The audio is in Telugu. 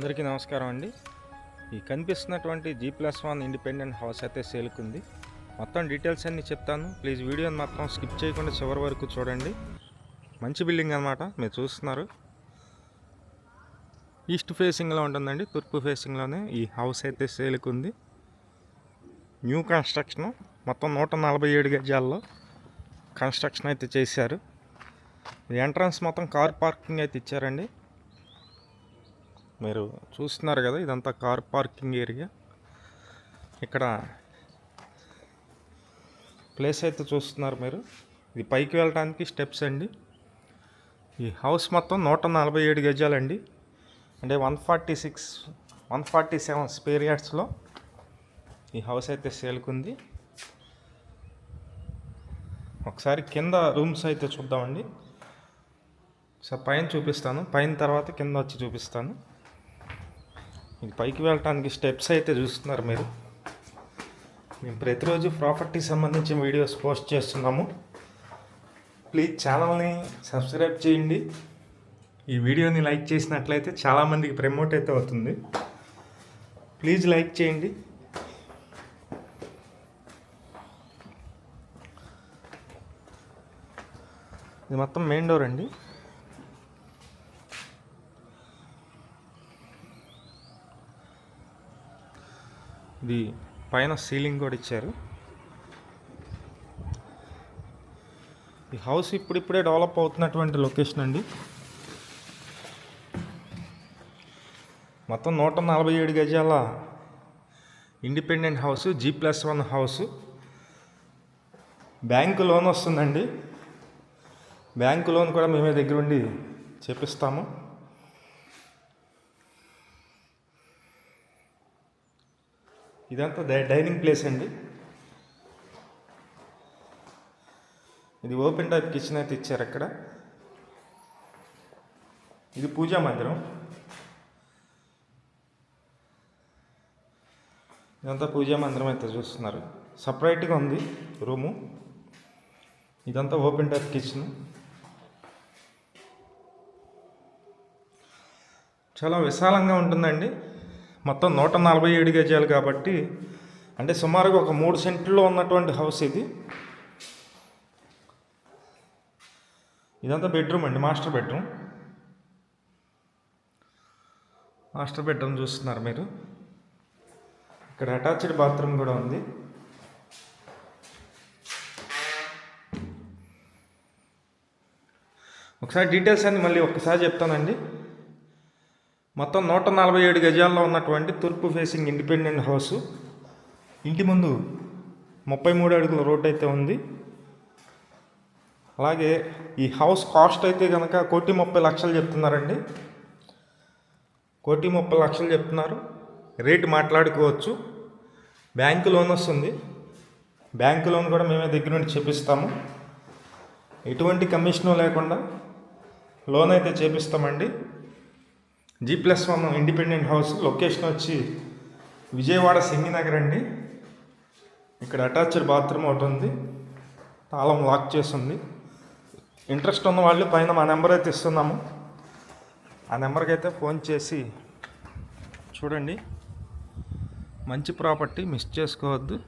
అందరికీ నమస్కారం అండి. ఈ కనిపిస్తున్నటువంటి G plus one independent house అయితే సేల్కుంది మొత్తం డీటెయిల్స్ అన్నీ చెప్తాను. ప్లీజ్ వీడియోని మాత్రం స్కిప్ చేయకుండా చివరి వరకు చూడండి. మంచి బిల్డింగ్ అనమాట మీరు చూస్తున్నారు. ఈస్ట్ ఫేసింగ్లో ఉంటుందండి తూర్పు ఫేసింగ్లోనే ఈ హౌస్ అయితే సేల్కుంది న్యూ కన్స్ట్రక్షన్ మొత్తం నూట నలభై ఏడు గజాల్లో కన్స్ట్రక్షన్ అయితే చేశారు. ఎంట్రన్స్ మొత్తం కార్ పార్కింగ్ అయితే ఇచ్చారండి. మీరు చూస్తున్నారు కదా ఇదంతా కార్ పార్కింగ్ ఏరియా. ఇక్కడ ప్లేస్ అయితే చూస్తున్నారు మీరు. ఇది పైకి వెళ్ళడానికి స్టెప్స్ అండి. ఈ హౌస్ మొత్తం నూట నలభై ఏడు గజాలండి. అంటే one forty six one forty seven square యార్డ్స్లో ఈ హౌస్ అయితే సేల్కుంది. ఒకసారి కింద రూమ్స్ అయితే చూద్దామండి. సార్ పైన చూపిస్తాను. పైన తర్వాత కింద వచ్చి చూపిస్తాను. ఇది పైకి వెళ్ళటానికి స్టెప్స్ అయితే చూస్తున్నారు మీరు. మేము ప్రతిరోజు ప్రాపర్టీ సంబంధించిన వీడియోస్ పోస్ట్ చేస్తున్నాము. ప్లీజ్ ఛానల్ని సబ్స్క్రైబ్ చేయండి. ఈ వీడియోని లైక్ చేసినట్లయితే చాలామందికి ప్రమోట్ అయితే అవుతుంది. ప్లీజ్ లైక్ చేయండి. ఇది మొత్తం మెయిన్ డోర్ అండి. ఇది పైన సీలింగ్ కూడా ఇచ్చారు. ఈ హౌస్ ఇప్పుడిప్పుడే డెవలప్ అవుతున్నటువంటి లొకేషన్ అండి. మొత్తం నూట నలభై ఏడు గజాల independent house G plus one house. Bank loan వస్తుందండి. బ్యాంకు లోన్ కూడా మేమే దగ్గరుండి చేపిస్తాము. ఇదంతా డై డైనింగ్ ప్లేస్ అండి. ఇది ఓపెన్ టైప్ కిచెన్ అయితే ఇచ్చారు అక్కడ. ఇది పూజా మందిరం. ఇదంతా పూజా మందిరం అయితే చూస్తున్నారు. సపరేట్గా ఉంది రూము. ఇదంతా ఓపెన్ టైప్ కిచెన్. చాలా విశాలంగా ఉంటుందండి. మొత్తం నూట నలభై ఏడు గజాలు కాబట్టి అంటే సుమారుగా ఒక మూడు సెంట్లో ఉన్నటువంటి హౌస్ ఇది. ఇదంతా బెడ్రూమ్ అండి మాస్టర్ బెడ్రూమ్. మాస్టర్ బెడ్రూమ్ చూస్తున్నారు మీరు. ఇక్కడ అటాచ్డ్ బాత్రూమ్ కూడా ఉంది. ఒకసారి డీటెయిల్స్ అన్ని మళ్ళీ ఒక్కసారి చెప్తానండి. మొత్తం నూట నలభై ఏడు గజాల్లో ఉన్నటువంటి తూర్పు ఫేసింగ్ ఇండిపెండెంట్ హౌస్ ఇంటి ముందు ముప్పై మూడు అడుగుల రోడ్ అయితే ఉంది. అలాగే ఈ హౌస్ కాస్ట్ అయితే కనుక కోటి ముప్పై లక్షలు చెప్తున్నారండి. కోటి ముప్పై లక్షలు చెప్తున్నారు. రేటు మాట్లాడుకోవచ్చు. బ్యాంకు లోన్ వస్తుంది. బ్యాంకు లోన్ కూడా మేమే దగ్గర నుండి చేపిస్తాము. ఎటువంటి కమిషను లేకుండా లోన్ అయితే చేపిస్తామండి. G plus one independent house location వచ్చి విజయవాడ సింగినగర్ అండి ఇక్కడ అటాచ్డ్ బాత్రూమ్ ఒకటి ఉంది. తాళం లాక్ చేసి ఉంది. ఇంట్రెస్ట్ ఉన్న వాళ్ళు పైన మా నెంబర్ అయితే ఇస్తున్నాము. ఆ నెంబర్కి అయితే ఫోన్ చేసి చూడండి. మంచి ప్రాపర్టీ మిస్ చేసుకోవద్దు.